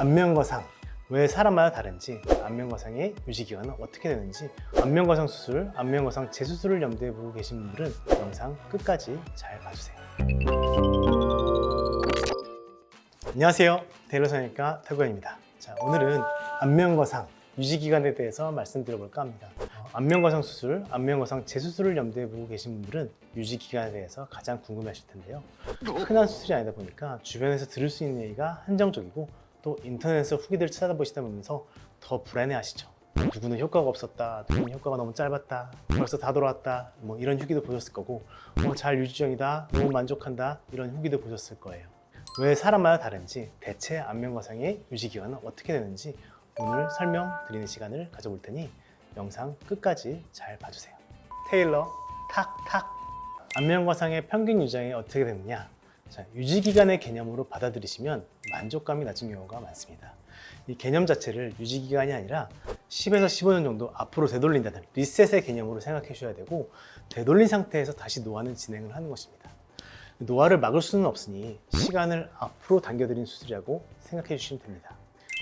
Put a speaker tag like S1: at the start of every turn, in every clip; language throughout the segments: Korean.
S1: 안면거상 왜 사람마다 다른지, 안면거상의 유지 기간은 어떻게 되는지, 안면거상 수술, 안면거상 재수술을 염두에 보고 계신 분들은 영상 끝까지 잘 봐주세요. 안녕하세요. 성형외과 태구현입니다. 자, 오늘은 안면거상 유지 기간에 대해서 말씀드려볼까 합니다. 어, 안면거상 수술, 안면거상 재수술을 염두에 보고 계신 분들은 유지 기간에 대해서 가장 궁금해하실 텐데요. 흔한 수술이 아니다 보니까 주변에서 들을 수 있는 얘기가 한정적이고 또 인터넷에서 후기들 찾아보시다 보면서 더 불안해하시죠. 누구는 효과가 없었다, 누구는 효과가 너무 짧았다, 벌써 다 돌아왔다, 뭐 이런 후기도 보셨을 거고, 어, 잘 유지 중이다, 너무 만족한다 이런 후기도 보셨을 거예요. 왜 사람마다 다른지, 대체 안면 거상의 유지 기간은 어떻게 되는지 오늘 설명드리는 시간을 가져볼 테니 영상 끝까지 잘 봐주세요. 테일러 탁탁 안면 거상의 평균 유장이 어떻게 되느냐? 자, 유지 기간의 개념으로 받아들이시면 만족감이 낮은 경우가 많습니다. 이 개념 자체를 유지 기간이 아니라 10에서 15년 정도 앞으로 되돌린다는 리셋의 개념으로 생각해 주셔야 되고 되돌린 상태에서 다시 노화는 진행을 하는 것입니다. 노화를 막을 수는 없으니 시간을 앞으로 당겨드린 수술이라고 생각해 주시면 됩니다.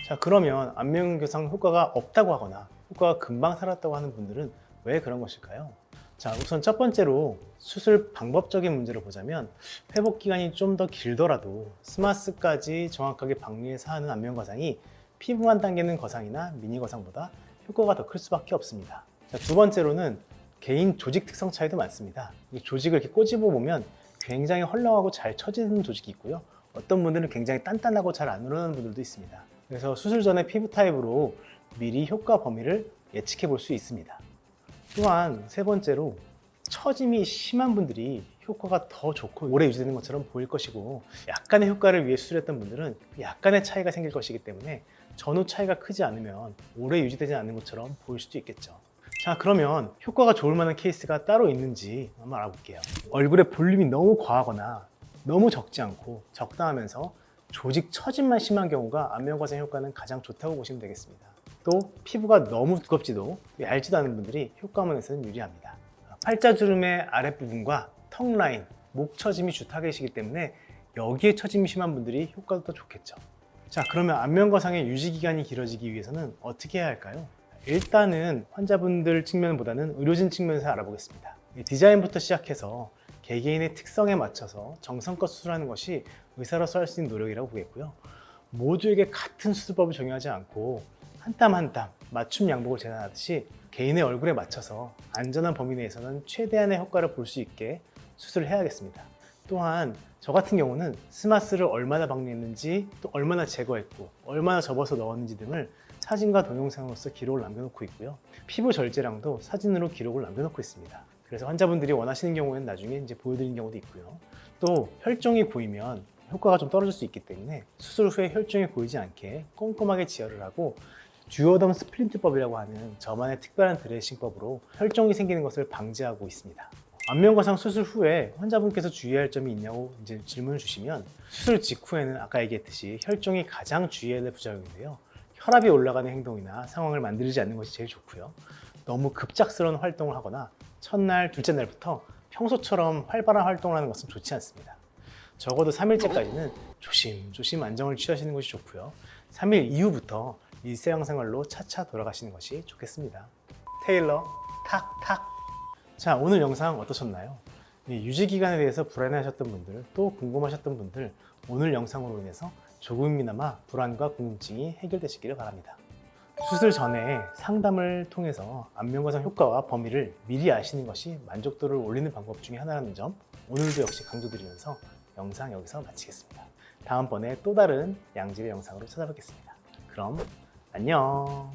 S1: 자 그러면 안면교상 효과가 없다고 하거나 효과가 금방 살았다고 하는 분들은 왜 그런 것일까요? 자 우선 첫 번째로 수술 방법적인 문제를 보자면 회복 기간이 좀 더 길더라도 스마스까지 정확하게 방류해서 하는 안면 거상이 피부만 당기는 거상이나 미니 거상보다 효과가 더 클 수밖에 없습니다. 자, 두 번째로는 개인 조직 특성 차이도 많습니다. 이 조직을 이렇게 꼬집어 보면 굉장히 헐렁하고 잘 처지는 조직이 있고요. 어떤 분들은 굉장히 단단하고 잘안 우러나는 분들도 있습니다. 그래서 수술 전에 피부 타입으로 미리 효과 범위를 예측해 볼 수 있습니다. 또한 세 번째로 처짐이 심한 분들이 효과가 더 좋고 오래 유지되는 것처럼 보일 것이고 약간의 효과를 위해 수술했던 분들은 약간의 차이가 생길 것이기 때문에 전후 차이가 크지 않으면 오래 유지되지 않는 것처럼 보일 수도 있겠죠. 자 그러면 효과가 좋을 만한 케이스가 따로 있는지 한번 알아볼게요. 얼굴에 볼륨이 너무 과하거나 너무 적지 않고 적당하면서 조직 처짐만 심한 경우가 안면과상 효과는 가장 좋다고 보시면 되겠습니다. 또 피부가 너무 두껍지도 얇지도 않은 분들이 효과면에서는 유리합니다. 팔자주름의 아랫부분과 턱 라인, 목 처짐이 주 타겟이기 때문에 여기에 처짐이 심한 분들이 효과도 더 좋겠죠. 자 그러면 안면거상의 유지 기간이 길어지기 위해서는 어떻게 해야 할까요? 일단은 환자분들 측면보다는 의료진 측면에서 알아보겠습니다. 이 디자인부터 시작해서 개개인의 특성에 맞춰서 정성껏 수술하는 것이 의사로서 할 수 있는 노력이라고 보겠고요. 모두에게 같은 수술법을 적용하지 않고 한 땀 한 땀 맞춤 양복을 재단하듯이 개인의 얼굴에 맞춰서 안전한 범위 내에서는 최대한의 효과를 볼 수 있게 수술을 해야겠습니다. 또한 저 같은 경우는 스마스를 얼마나 방류했는지 또 얼마나 제거했고 얼마나 접어서 넣었는지 등을 사진과 동영상으로서 기록을 남겨놓고 있고요. 피부 절제량도 사진으로 기록을 남겨놓고 있습니다. 그래서 환자분들이 원하시는 경우에는 나중에 이제 보여드리는 경우도 있고요. 또 혈종이 고이면 효과가 좀 떨어질 수 있기 때문에 수술 후에 혈종이 고이지 않게 꼼꼼하게 지혈을 하고 듀어덤 스플린트법이라고 하는 저만의 특별한 드레싱법으로 혈종이 생기는 것을 방지하고 있습니다. 안면거상 수술 후에 환자분께서 주의할 점이 있냐고 이제 질문을 주시면 수술 직후에는 아까 얘기했듯이 혈종이 가장 주의해야 될 부작용인데요. 혈압이 올라가는 행동이나 상황을 만들지 않는 것이 제일 좋고요. 너무 급작스러운 활동을 하거나 첫날, 둘째 날부터 평소처럼 활발한 활동을 하는 것은 좋지 않습니다. 적어도 3일째까지는 조심조심 안정을 취하시는 것이 좋고요. 3일 이후부터 일상생활로 차차 돌아가시는 것이 좋겠습니다. 테일러 탁탁 자 오늘 영상 어떠셨나요? 이 유지 기간에 대해서 불안해하셨던 분들 또 궁금하셨던 분들 오늘 영상으로 인해서 조금이나마 불안과 궁금증이 해결되시기를 바랍니다. 수술 전에 상담을 통해서 안면거상 효과와 범위를 미리 아시는 것이 만족도를 올리는 방법 중에 하나라는 점 오늘도 역시 강조드리면서 영상 여기서 마치겠습니다. 다음번에 또 다른 양질의 영상으로 찾아뵙겠습니다. 그럼 안녕.